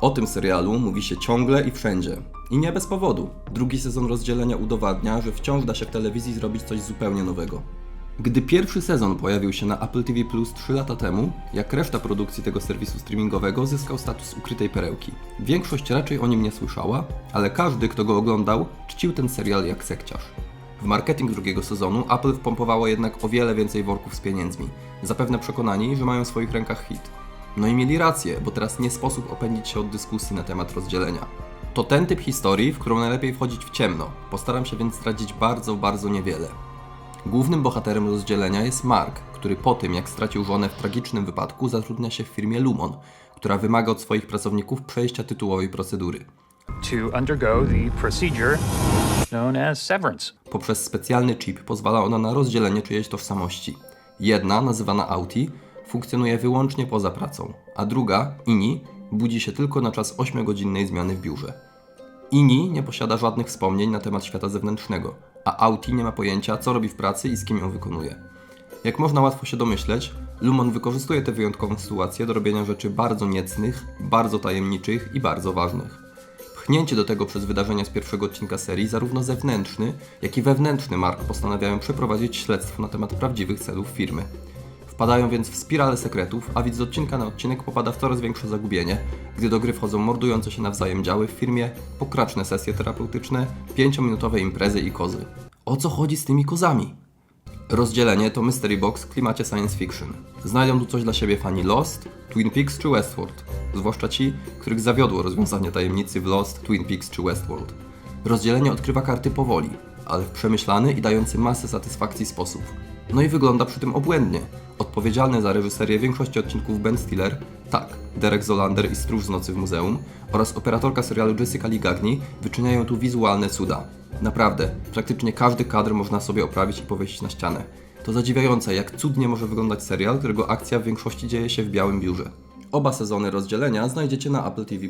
O tym serialu mówi się ciągle i wszędzie. I nie bez powodu. Drugi sezon rozdzielenia udowadnia, że wciąż da się w telewizji zrobić coś zupełnie nowego. Gdy pierwszy sezon pojawił się na Apple TV Plus 3 lata temu, jak reszta produkcji tego serwisu streamingowego zyskał status ukrytej perełki. Większość raczej o nim nie słyszała, ale każdy, kto go oglądał, czcił ten serial jak sekciarz. W marketing drugiego sezonu Apple wpompowało jednak o wiele więcej worków z pieniędzmi, zapewne przekonani, że mają w swoich rękach hit. No i mieli rację, bo teraz nie sposób opędzić się od dyskusji na temat rozdzielenia. To ten typ historii, w którą najlepiej wchodzić w ciemno. Postaram się więc zdradzić bardzo, bardzo niewiele. Głównym bohaterem rozdzielenia jest Mark, który po tym, jak stracił żonę w tragicznym wypadku, zatrudnia się w firmie Lumon, która wymaga od swoich pracowników przejścia tytułowej procedury. to undergo the procedure known as severance. Poprzez specjalny chip pozwala ona na rozdzielenie czyjejś tożsamości. Jedna, nazywana Auti, funkcjonuje wyłącznie poza pracą, a druga, Ini, budzi się tylko na czas 8-godzinnej zmiany w biurze. Ini nie posiada żadnych wspomnień na temat świata zewnętrznego, a Auti nie ma pojęcia, co robi w pracy i z kim ją wykonuje. Jak można łatwo się domyśleć, Lumon wykorzystuje tę wyjątkową sytuację do robienia rzeczy bardzo niecnych, bardzo tajemniczych i bardzo ważnych. Pchnięcie do tego przez wydarzenia z pierwszego odcinka serii, zarówno zewnętrzny, jak i wewnętrzny Mark postanawiają przeprowadzić śledztwo na temat prawdziwych celów firmy. Wpadają więc w spiralę sekretów, a widz z odcinka na odcinek popada w coraz większe zagubienie, gdy do gry wchodzą mordujące się nawzajem działy w firmie, pokraczne sesje terapeutyczne, pięciominutowe imprezy i kozy. O co chodzi z tymi kozami? Rozdzielenie to Mystery Box w klimacie science fiction. Znajdą tu coś dla siebie fani Lost, Twin Peaks czy Westworld. Zwłaszcza ci, których zawiodło rozwiązanie tajemnicy w Lost, Twin Peaks czy Westworld. Rozdzielenie odkrywa karty powoli, ale w przemyślany i dający masę satysfakcji sposób. No i wygląda przy tym obłędnie. Odpowiedzialny za reżyserię większości odcinków Ben Stiller, tak, Derek Zolander i Stróż z Nocy w Muzeum oraz operatorka serialu Jessica Lee Gagni wyczyniają tu wizualne cuda. Naprawdę, praktycznie każdy kadr można sobie oprawić i powiesić na ścianę. To zadziwiające, jak cudnie może wyglądać serial, którego akcja w większości dzieje się w białym biurze. Oba sezony rozdzielenia znajdziecie na Apple TV+.